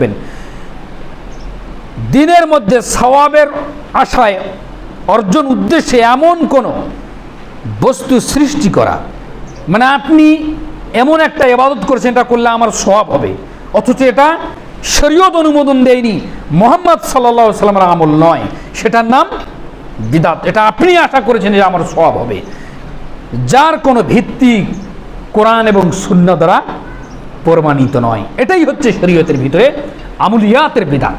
রাখবেন দিনের মধ্যে সওয়াবের আশায় অর্জন উদ্দেশ্যে এমন কোনো বস্তু সৃষ্টি করা মানে আপনি এমন একটা ইবাদত করেছেন, এটা করলে আমার সওয়াব হবে। অথচ এটা শরীয়ত অনুমোদন দেয়নি, মোহাম্মদ সাল্লা সাল্লামের আমল নয়। সেটার নাম বিদাত। এটা আপনি আশা করেছেন যে আমার সওয়াব হবে। যার কোনো ভিত্তি কোরআন এবং শূন্য দ্বারা প্রমাণিত নয়। এটাই হচ্ছে শরীয়তের ভিতরে আমুলিয়াতের বিধান।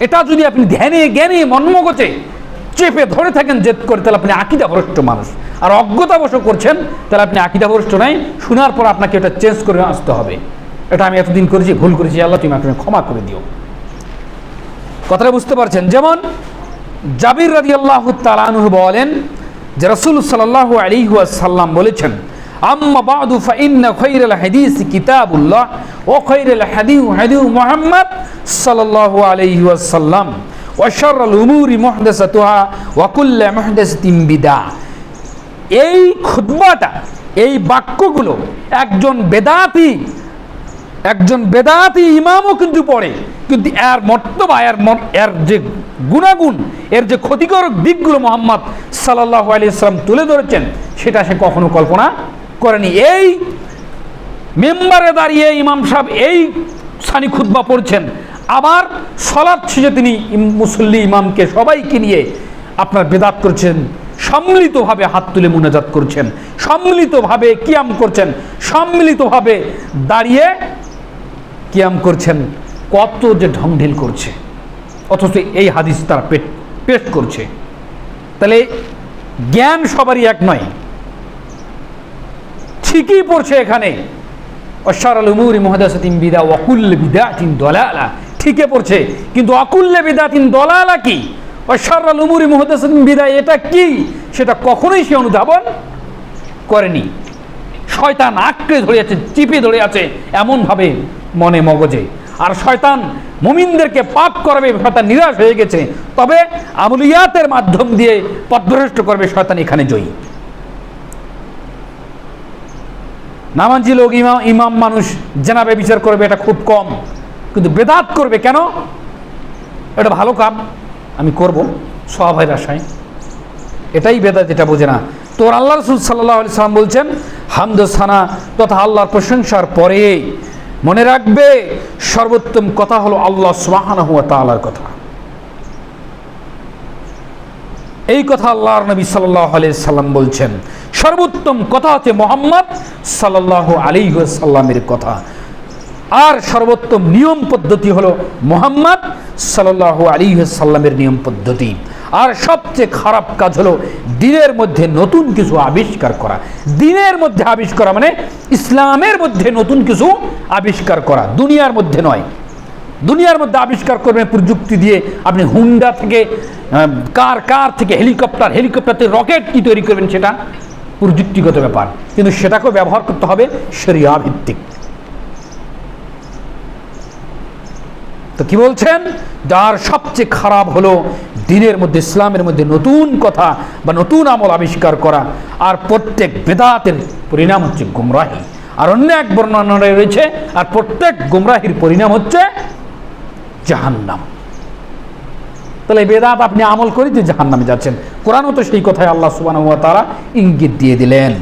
এটা যদি আপনি ধ্যানে, জ্ঞানে মনমগজে চেপে ধরে থাকেন জেদ করে, তাহলে আপনি আকিদা ভ্রষ্ট মানুষ। আর অজ্ঞতাবশ করছেন, তাহলে আপনি আকিদা ভ্রষ্ট নাই। শোনার পর আপনাকে এটা চেঞ্জ করে আসতে হবে। এটা আমি এতদিন করেছি, ভুল করেছি, আল্লাহ তুমি আমাকে ক্ষমা করে দিও। কথাটা বুঝতে পারছেন? যেমন জাবির রাজি আল্লাহ তালানুহ বলেন যে রসুল সাল্লাহ আলী সাল্লাম বলেছেন আম্মা বাদু ফাইন্না খৈরুল হাদিস কিতাবুল্লাহ, ও খৈরুল হাদিউ সাল্লাল্লাহু আলাইহি ওয়াসাল্লাম এই এই বাক্যগুলো একজন বেদাতি একজন বেদাতি ইমামও কিন্তু পড়ে, কিন্তু এর মর্তবা, এর এর যে গুণাগুণ, এর যে ক্ষতিকারক দিকগুলো মোহাম্মদ সাল্লাহ আলি ইসলাম তুলে ধরেছেন, সেটা সে কখনো কল্পনা করেনি। এই মেম্বারে দাঁড়িয়ে ইমাম সাহেব এই সানি খুতবা পড়ছেন। আবার সলাৎ শেষে তিনি মুসল্লি ইমামকে সবাইকে নিয়ে আপনার বেদাত করছেন, সম্মিলিতভাবে হাত তুলে মুনাজাত করছেন, সম্মিলিতভাবে কিয়াম করছেন, সম্মিলিতভাবে দাঁড়িয়ে কিয়াম করছেন, কত যে ঢংঢিল করছে। অথচ এই হাদিস তারা পেট পেশ করছে। তাহলে জ্ঞান সবারই এক নয়। ঠিকই পড়ছে এখানে। অশ্বার আল উমুরি মহাদাসিন বিদা, ওয়াকুল্ল বিদাতিন দলালা। ঠিকই পড়ছে। কিন্তু অকুল্লে বিদাতিন দলালা কি? অশ্বার উমুরি মহাদাসিন বিদা, এটা কি? সেটা কখনোই সে অনুধাবন করেনি। শয়তান আঁকড়ে ধরে আছে, চিপে ধরে আছে, এমনভাবে মনে মগজে। আর শয়তান মুমিনদেরকে পাপ করাবে, শয়তান নিরাশ হয়ে গেছে। তবে আমলিয়াতের মাধ্যম দিয়ে পথভ্রষ্ট করবে শয়তান এখানে জয়ী। নামাজি লোক, ইমাম ইমাম মানুষ জেনাবে বিচার করবে, এটা খুব কম। কিন্তু বেদাত করবে কেন? এটা ভালো কাম, আমি করব সবাই আশায়। এটাই বেদাত, এটা বোঝে না। তোর আল্লাহ রসুল সাল্লাহ আলি সাল্লাম বলছেন, হামদ সানা তথা আল্লাহর প্রশংসার পরে মনে রাখবে, সর্বোত্তম কথা হলো আল্লাহ সুবাহানা হুয়া তালার কথা। এই কথা আল্লাহর নবী সাল্লাহ সাল্লাম বলছেন। সর্বোত্তম কথা হচ্ছে মোহাম্মদ সাল্লাহ আলী সাল্লামের কথা। আর সর্বোত্তম নিয়ম পদ্ধতি হলো মোহাম্মদ সাল্লাহ আলী সাল্লামের নিয়ম পদ্ধতি। আর সবচেয়ে খারাপ কাজ হলো দিনের মধ্যে নতুন কিছু আবিষ্কার করা। দিনের মধ্যে আবিষ্কার মানে ইসলামের মধ্যে নতুন কিছু আবিষ্কার করা। দুনিয়ার মধ্যে নয় দুনিয়ার মধ্যে আবিষ্কার করবেন প্রযুক্তি দিয়ে। আপনি হুন্ডা থেকে কার কার থেকে হেলিকপ্টার হেলিকপ্টার থেকে রকেট কি তৈরি করবেন সেটা? প্রযুক্তিগত ব্যাপার। কিন্তু সেটাকেও ব্যবহার করতে হবে সেরিয়া ভিত্তিক তো কি বলছেন? যার সবচেয়ে খারাপ হলো দিনের মধ্যে ইসলামের মধ্যে নতুন কথা বা নতুন আমল আবিষ্কার করা, আর প্রত্যেক বেদাতের পরিণাম হচ্ছে গুমরাহি। আর অন্য এক বর্ণনা রয়েছে, আর প্রত্যেক গুমরাহির পরিণাম হচ্ছে জাহান্নাম। তাহলে বেদাত আপনি আমল করে যে জাহান্নামে যাচ্ছেন। কোরআনও তো সেই কথায় আল্লাহ সুবাহ তারা ইঙ্গিত দিয়ে দিলেন।